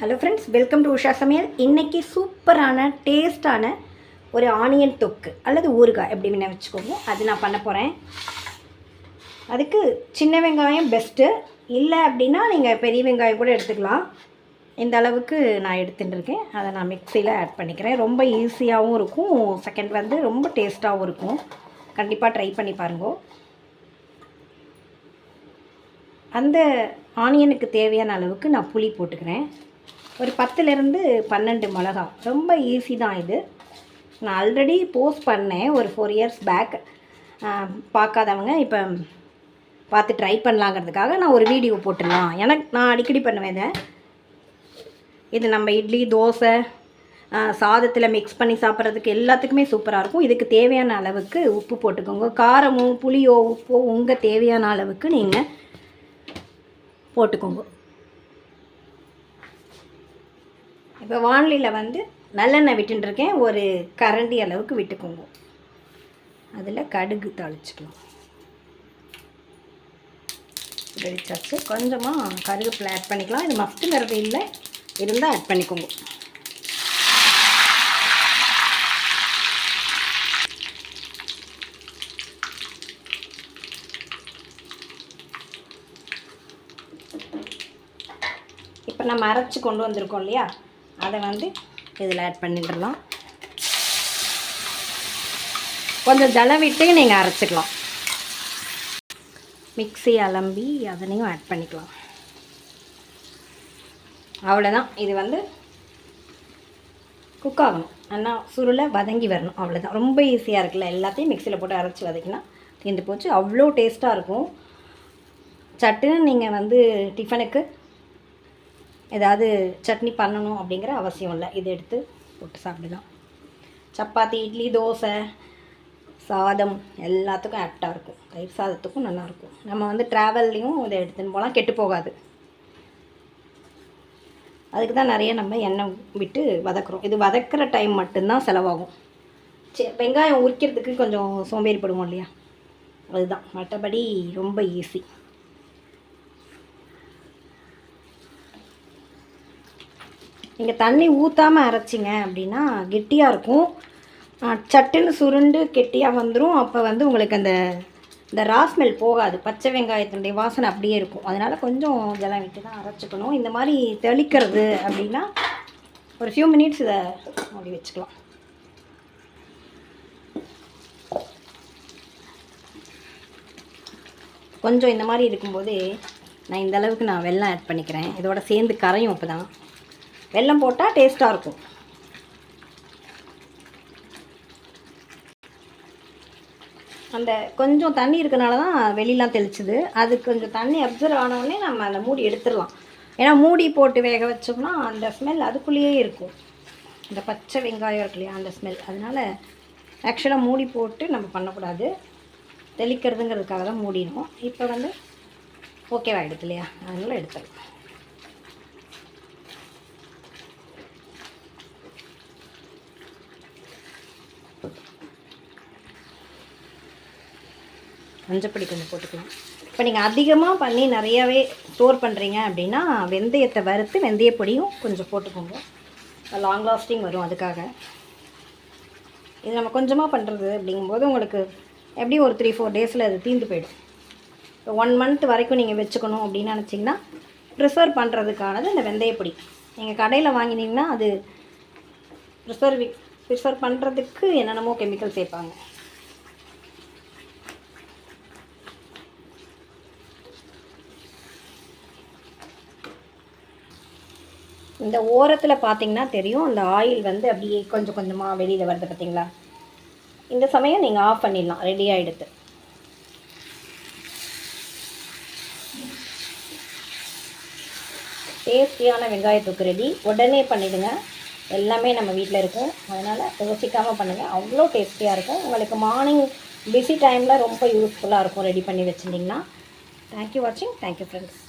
Hello friends welcome to Usha சமையல் இன்றைக்கி சூப்பரான டேஸ்ட்டான ஒரு ஆனியன் தொக்கு அல்லது ஊறுகாய் எப்படி வேணால் வச்சுக்கோங்க. அது நான் பண்ண போகிறேன் அதுக்கு சின்ன வெங்காயம் பெஸ்ட்டு இல்லை அப்படின்னா நீங்கள் பெரிய வெங்காயம் கூட எடுத்துக்கலாம். இந்த அளவுக்கு நான் எடுத்துட்டுருக்கேன். அதை நான் மிக்சியில் ஆட் பண்ணிக்கிறேன். ரொம்ப ஈஸியாகவும் இருக்கும். செகண்ட் வந்து ரொம்ப டேஸ்ட்டாகவும் இருக்கும். கண்டிப்பாக ட்ரை பண்ணி பாருங்க. அந்த ஆனியனுக்கு தேவையான அளவுக்கு நான் புளி போட்டுக்கிறேன். ஒரு பத்துலேருந்து பன்னெண்டு மிளகா. ரொம்ப ஈஸி தான் இது. நான் ஆல்ரெடி போஸ்ட் பண்ணேன் ஒரு ஃபோர் இயர்ஸ் பேக் பார்க்காதவங்க இப்போ பார்த்து ட்ரை பண்ணலாங்கிறதுக்காக நான் ஒரு வீடியோ போட்டுடலாம். எனக்கு நான் அடிக்கடி பண்ணுவேன் இதை. இது நம்ம இட்லி தோசை சாதத்தில் மிக்ஸ் பண்ணி சாப்பிட்றதுக்கு எல்லாத்துக்குமே சூப்பராக இருக்கும். இதுக்கு தேவையான அளவுக்கு உப்பு போட்டுக்கோங்க. காரமோ புளியோ உப்போ உங்கள் தேவையான அளவுக்கு நீங்கள் போட்டுக்கோங்க. இப்போ வானிலையில் வந்து நல்லெண்ணெய் விட்டுருக்கேன் ஒரு கரண்டி அளவுக்கு விட்டுக்கோங்க. அதில் கடுகு தாளிச்சிக்கலாம். வெடிச்சாச்சு. கொஞ்சமாக கருவேப்பிலை ஆட் பண்ணிக்கலாம். இது மஸ்ட்டுங்கிறது இல்லை. இருந்தால் ஆட் பண்ணிக்கோங்க. இப்போ நம்ம அரைச்சி கொண்டு வந்திருக்கோம் இல்லையா? அதை வந்து இதில் ஆட் பண்ணிடலாம். கொஞ்சம் ஜலம் விட்டு நீங்கள் அரைச்சிக்கலாம். மிக்ஸி அலம்பி அதனையும் ஆட் பண்ணிக்கலாம். அவ்வளோதான் இது வந்து குக் ஆகணும். ஆனால் சுருளை வதங்கி வரணும். அவ்வளோதான் ரொம்ப ஈஸியாக இருக்குல்ல? எல்லாத்தையும் மிக்சியில் போட்டு அரைச்சி வதக்கினா தீர்ந்து போச்சு. அவ்வளோ டேஸ்ட்டாக இருக்கும். சட்டுன்னு நீங்கள் வந்து டிஃபனுக்கு ஏதாவது சட்னி பண்ணணும் அப்படிங்கிற அவசியம் இல்லை. இதை எடுத்து போட்டு சாப்பிடலாம். சப்பாத்தி இட்லி தோசை சாதம் எல்லாத்துக்கும் ஆப்டாக இருக்கும். தயிர் சாதத்துக்கும் நல்லாயிருக்கும் நம்ம வந்து ட்ராவல்லையும் இதை எடுத்துன்னு போகலாம். கெட்டு போகாது. அதுக்கு தான் நிறைய நம்ம எண்ணெய் விட்டு வதக்குறோம். இது வதக்கிற டைம் மட்டும்தான் செலவாகும். சரி வெங்காயம் உரிக்கிறதுக்கு கொஞ்சம் சோம்பேறிப்படுவோம் இல்லையா? அதுதான். மற்றபடி ரொம்ப ஈஸி நீங்கள் தண்ணி ஊற்றாமல் அரைச்சிங்க அப்படின்னா கெட்டியாக இருக்கும். சட்டுன்னு சுருண்டு கெட்டியாக வந்துடும் அப்போ வந்து உங்களுக்கு அந்த இந்த ராஸ்மெல் போகாது. பச்சை வெங்காயத்தினுடைய வாசனை அப்படியே இருக்கும். அதனால் கொஞ்சம் ஜலம் விட்டு தான் அரைச்சிக்கணும். இந்த மாதிரி தெளிக்கிறது அப்படின்னா ஒரு ஃபியூ மினிட்ஸ் இதை மூடி வச்சுக்கலாம். கொஞ்சம் இந்த மாதிரி இருக்கும்போது நான் இந்த அளவுக்கு நான் வெள்ளம் ஆட் பண்ணிக்கிறேன். இதோட சேர்ந்து கரையும் அப்போ தான் வெல்லம் போட்டால் டேஸ்ட்டாக இருக்கும். அந்த கொஞ்சம் தண்ணி இருக்கனால தான் வெளியெலாம் தெளிச்சுது. அது கொஞ்சம் தண்ணி அப்சர்வ் ஆனவுடனே நம்ம அந்த மூடி எடுத்துடலாம். ஏன்னா மூடி போட்டு வேக வச்சோம்னா அந்த ஸ்மெல் அதுக்குள்ளேயே இருக்கும். இந்த பச்சை வெங்காயம் இருக்கு இல்லையா அந்த ஸ்மெல் அதனால் ஆக்சுவலாக மூடி போட்டு நம்ம பண்ணக்கூடாது. தெளிக்கிறதுங்கிறதுக்காக தான் மூடினோம். இப்போ வந்து ஓகேவாகிடுது இல்லையா? அதனால் எடுத்துடலாம். மஞ்சப்பொடி கொஞ்சம் போட்டுக்கலாம் இப்போ நீங்கள் அதிகமாக பண்ணி நிறையாவே ஸ்டோர் பண்ணுறீங்க அப்படின்னா வெந்தயத்தை வறுத்து வெந்தயப்பொடியும் கொஞ்சம் போட்டுக்கோங்க. லாங் லாஸ்டிங் வரும் அதுக்காக. இது நம்ம கொஞ்சமாக பண்ணுறது அப்படிங்கும்போது உங்களுக்கு எப்படியும் ஒரு த்ரீ ஃபோர் டேஸில் அது தீர்ந்து போயிடும். இப்போ ஒன் மந்த் வரைக்கும் நீங்கள் வச்சுக்கணும் அப்படின்னு நினச்சிங்கன்னா ப்ரிசர்வ் பண்ணுறதுக்கானது இந்த வெந்தயப்பொடி. நீங்கள் கடையில் வாங்கினீங்கன்னா அது ப்ரிசர்வி ப்ரிசர்வ் பண்ணுறதுக்கு என்னென்னமோ கெமிக்கல் சேர்ப்பாங்க. இந்த ஓரத்தில் பார்த்தீங்கன்னா தெரியும் அந்த ஆயில் வந்து அப்படியே கொஞ்சம் கொஞ்சமாக வெளியில் வருது பார்த்தீங்களா இந்த சமயம் நீங்கள் ஆஃப் பண்ணிடலாம் ரெடி ஆகிடுது டேஸ்டியான வெங்காயத்துக்கு ரெடி உடனே பண்ணிவிடுங்க எல்லாமே நம்ம வீட்டில் இருக்கும். அதனால் யோசிக்காமல் பண்ணுங்கள் அவ்வளோ டேஸ்டியாக இருக்கும். உங்களுக்கு மார்னிங் பிஸி டைமில் ரொம்ப யூஸ்ஃபுல்லாக இருக்கும் ரெடி பண்ணி வச்சுட்டிங்கன்னா தேங்க்யூ வாட்சிங் தேங்க்யூ ஃப்ரெண்ட்ஸ்